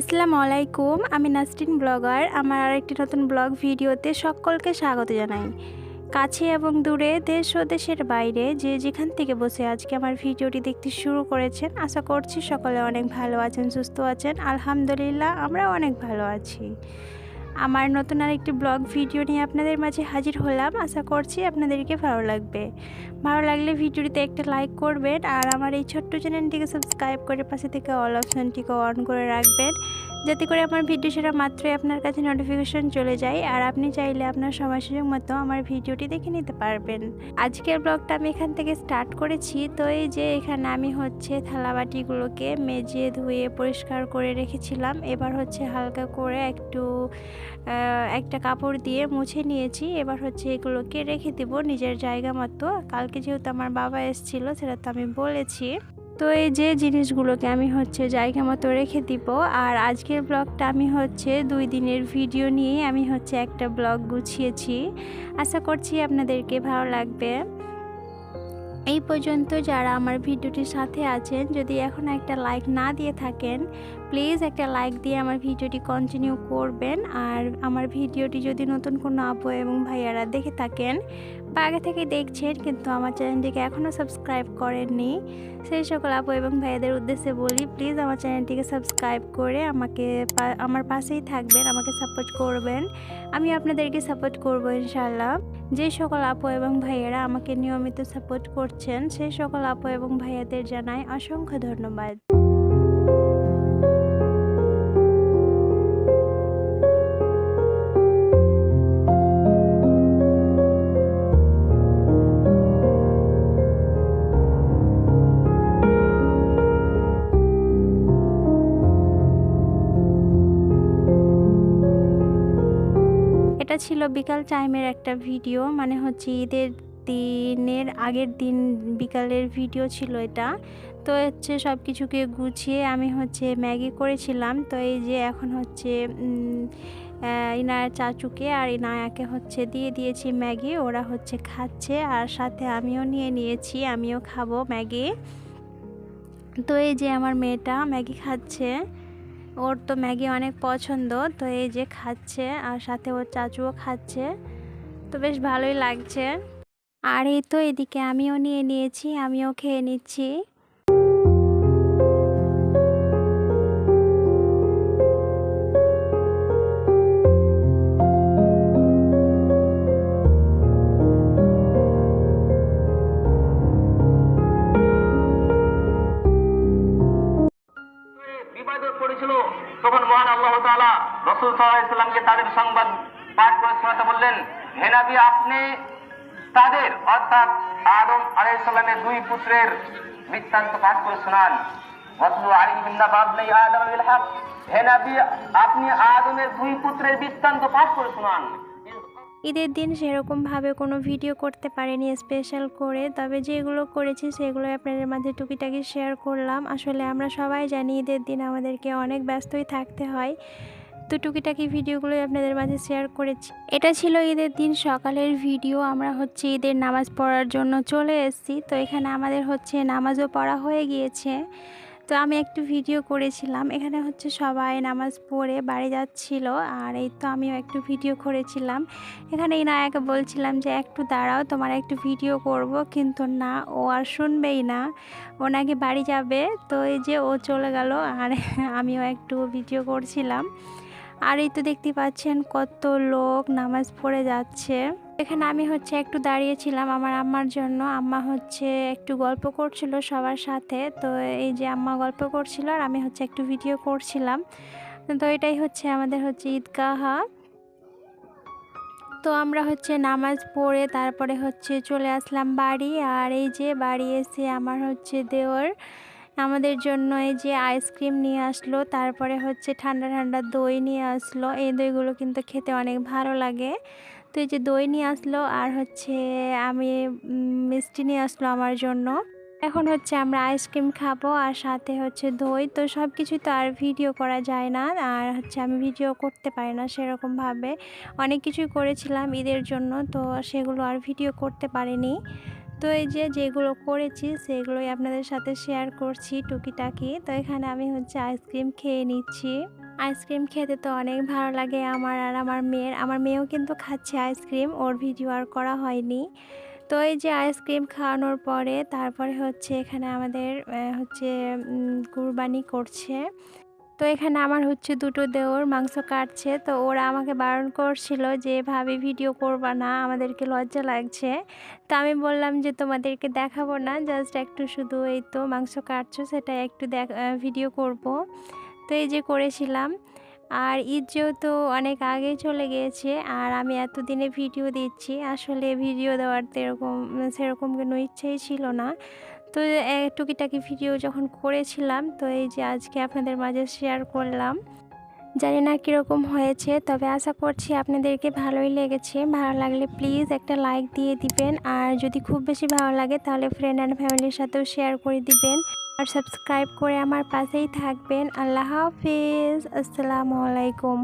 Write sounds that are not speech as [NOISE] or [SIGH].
আসসালামু আলাইকুম আমি নাসরিন ব্লগার। আমার আরেকটি নতুন ব্লগ ভিডিওতে সকলকে স্বাগত জানাই। কাছে এবং দূরে দেশ ও দেশের বাইরে যে যেখান থেকে বসে আজকে আমার ভিডিওটি দেখতে শুরু করেছেন, আশা করছি সকলে অনেক ভালো আছেন, সুস্থ আছেন। আলহামদুলিল্লাহ আমরা অনেক ভালো আছি। আমার নতুন আর একটি ব্লগ ভিডিও নিয়ে আপনাদের মাঝে হাজির হলাম। আশা করছি আপনাদেরকে ভালো লাগবে। ভালো লাগলে ভিডিওটিতে একটা লাইক করবেন আর আমার এই ছোট্ট চ্যানেলটিকে সাবস্ক্রাইব করে পাশে থেকে অল অপশানটিকে অন করে রাখবেন। যাতে করে আমার ভিডিও সেটা মাত্রই আপনার কাছে নোটিফিকেশন চলে যায়। আর আপনি চাইলে আপনার সময় সুযোগ মতো আমার ভিডিওটি দেখে নিতে পারবেন। আজকের ব্লগটা আমি এখান থেকে স্টার্ট করেছি। তো এই যে এখানে আমি হচ্ছে থালাবাটিগুলোকে মেজে ধুয়ে পরিষ্কার করে রেখেছিলাম। এবার হচ্ছে হালকা করে একটু একটা কাপড় দিয়ে মুছে নিয়েছি। এবার হচ্ছে এগুলোকে রেখে দেবো নিজের জায়গা মতো। কালকে যেহেতু আমার বাবা এসেছিল, সেটা তো আমি বলেছি। তো এই যে জিনিসগুলোকে আমি হচ্ছে জায়গা মতো রেখে দিব, আর আজকের ব্লগটা আমি হচ্ছে দুই দিনের ভিডিও নিয়ে আমি হচ্ছে একটা ব্লগ গুছিয়েছি। আশা করছি আপনাদেরকে ভালো লাগবে। এই পর্যন্ত যারা আমার ভিডিওটির সাথে আছেন, যদি এখন একটা লাইক না দিয়ে থাকেন, প্লিজ একটা লাইক দিয়ে আমার ভিডিওটি কন্টিনিউ করবেন। আর আমার ভিডিওটি যদি নতুন কোনো আপু এবং ভাইয়ারা দেখে থাকেন আগে থেকে দেখছেন, কিন্তু আমার চ্যানেলটিকে এখনও সাবস্ক্রাইব করেননি। সেই সকল আপু এবং ভাইয়াদের উদ্দেশ্যে বলি প্লিজ আমার চ্যানেলটিকে সাবস্ক্রাইব করে আমাকে আমার পাশেই থাকবেন, আমাকে সাপোর্ট করবেন। আমি আপনাদেরকে সাপোর্ট করব ইনশাল্লাহ যে সকল আপু এবং ভাইয়েরা আমাকে নিয়মিত সাপোর্ট করছেন, সেই সকল আপু এবং ভাইয়াদের জানাই অসংখ্য ধন্যবাদ। ছিল বিকাল টাইমের একটা ভিডিও মানে হচ্ছে ঈদের দিনের আগের দিন বিকালের ভিডিও ছিল এটা। তো হচ্ছে সব কিছুকে গুছিয়ে আমি হচ্ছে ম্যাগি করেছিলাম। তো এই যে এখন হচ্ছে ইনার চাচুকে আর ইনায়াকে হচ্ছে দিয়ে দিয়েছি ম্যাগি ওরা হচ্ছে খাচ্ছে আর সাথে আমিও নিয়ে নিয়েছি, আমিও খাব ম্যাগি তো এই যে আমার মেয়েটা ম্যাগি খাচ্ছে। ওর তো ম্যাগি অনেক পছন্দ, তো এই যে খাচ্ছে আর সাথে ওর চাচুও খাচ্ছে, তো বেশ ভালোই লাগছে। আর এই তো এদিকে আমিও নিয়ে নিয়েছি, আমিও খেয়ে নিচ্ছি। রসুল সাল্লাহামকে তাদের সংবাদ পাঠ করে শোনাতে বললেন হেনাবি আপনি তাদের, অর্থাৎ আদম আলাইসাল্লামের দুই পুত্রের বৃত্তান্ত পাঠ করে শোনান। ঈদের দিন সেরকমভাবে কোনো ভিডিও করতে পারিনি স্পেশাল করে, তবে যেগুলো করেছি সেগুলো আপনাদের মাঝে টুকিটাকি শেয়ার করলাম। আসলে আমরা সবাই জানি ঈদের দিন আমাদেরকে অনেক ব্যস্তই থাকতে হয়। তো টুকিটাকি ভিডিওগুলোই আপনাদের মাঝে শেয়ার করেছি। এটা ছিল ঈদের দিন, সকালের ভিডিও। আমরা হচ্ছে ঈদের নামাজ পড়ার জন্য চলে এসেছি। তো এখানে আমাদের হচ্ছে নামাজও পড়া হয়ে গিয়েছে। তো আমি একটু ভিডিও করেছিলাম। এখানে হচ্ছে সবাই নামাজ পড়ে বাড়ি যাচ্ছিল। আর এই তো আমিও একটু ভিডিও করেছিলাম। এখানে এই নায়াকে বলছিলাম যে, একটু দাঁড়াও, তোমার একটু ভিডিও করব। কিন্তু না, ও আর শুনবেই না। ও নাকি বাড়ি যাবে। তো এই যে ও চলে গেল। আর [LAUGHS] আমিও একটু ভিডিও করছিলাম। আর এই তো দেখতে পাচ্ছেন কত লোক নামাজ পড়ে যাচ্ছে। এখানে আমি হচ্ছে একটু দাঁড়িয়েছিলাম আমার আম্মার জন্য। আম্মা হচ্ছে একটু গল্প করছিল সবার সাথে। তো এই যে আম্মা গল্প করছিল আর আমি হচ্ছে একটু ভিডিও করছিলাম। তো এটাই হচ্ছে আমাদের হচ্ছে ঈদগাহা। তো আমরা হচ্ছে নামাজ পড়ে তারপরে হচ্ছে চলে আসলাম বাড়ি। আর এই যে বাড়ি এসে আমার হচ্ছে দেওয়ার আমাদের জন্য এই যে আইসক্রিম নিয়ে আসলো, তারপরে হচ্ছে ঠান্ডা ঠান্ডা দই নিয়ে আসলো। এই দইগুলো কিন্তু খেতে অনেক ভালো লাগে। তো এই যে দই নিয়ে আসলো আর হচ্ছে আমি মিষ্টি নিয়ে আসলো আমার জন্য। এখন হচ্ছে আমরা আইসক্রিম খাব আর সাথে হচ্ছে দই। তো সব কিছু তো আর ভিডিও করা যায় না। আর হচ্ছে আমি ভিডিও করতে পারি না সেরকমভাবে। অনেক কিছুই করেছিলাম ঈদের জন্য, তো সেগুলো আর ভিডিও করতে পারিনি। তো এই যে যেগুলো করেছি সেগুলোই আপনাদের সাথে শেয়ার করছি টুকিটাকি। তো এখানে আমি হচ্ছে আইসক্রিম খেয়ে নিচ্ছি। আইসক্রিম খেতে তো অনেক ভালো লাগে আমার আর আমার মেয়ের। আমার মেয়েও কিন্তু খাচ্ছে আইসক্রিম ওর ভিডিও আর করা হয়নি। তো এই যে আইসক্রিম খাওয়ানোর পরে তারপরে হচ্ছে এখানে আমাদের হচ্ছে কুরবানি করছে। তো এখানে আমার হচ্ছে দুটো দেওর মাংস কাটছে। তো ওরা আমাকে বারণ করছিল যে, ভাবি ভিডিও করবা না, আমাদেরকে লজ্জা লাগছে। তো আমি বললাম যে, তোমাদেরকে দেখাবো না জাস্ট একটু শুধু এই তো মাংস কাটছো সেটা একটু দেখ ভিডিও করব। তো এই যে করেছিলাম। আর ঈদ যেহেতু অনেক আগেই চলে গিয়েছে, আর আমি এতদিনে ভিডিও দিচ্ছি, আসলে ভিডিও দেওয়ার তো এরকম সেরকম কোনো ইচ্ছেই ছিল না। তো টুকিটাকি ভিডিও যখন করেছিলাম, তো এই যে আজকে আপনাদের মাঝে শেয়ার করলাম। জানি না কীরকম হয়েছে, তবে আশা করছি আপনাদেরকে ভালোই লেগেছে। ভালো লাগলে প্লিজ একটা লাইক দিয়ে দিবেন, আর যদি খুব বেশি ভালো লাগে তাহলে ফ্রেন্ড অ্যান্ড ফ্যামিলির সাথেও শেয়ার করে দিবেন। আর সাবস্ক্রাইব করে আমার পাশেই থাকবেন। আল্লাহ হাফিজ, আসসালামু আলাইকুম।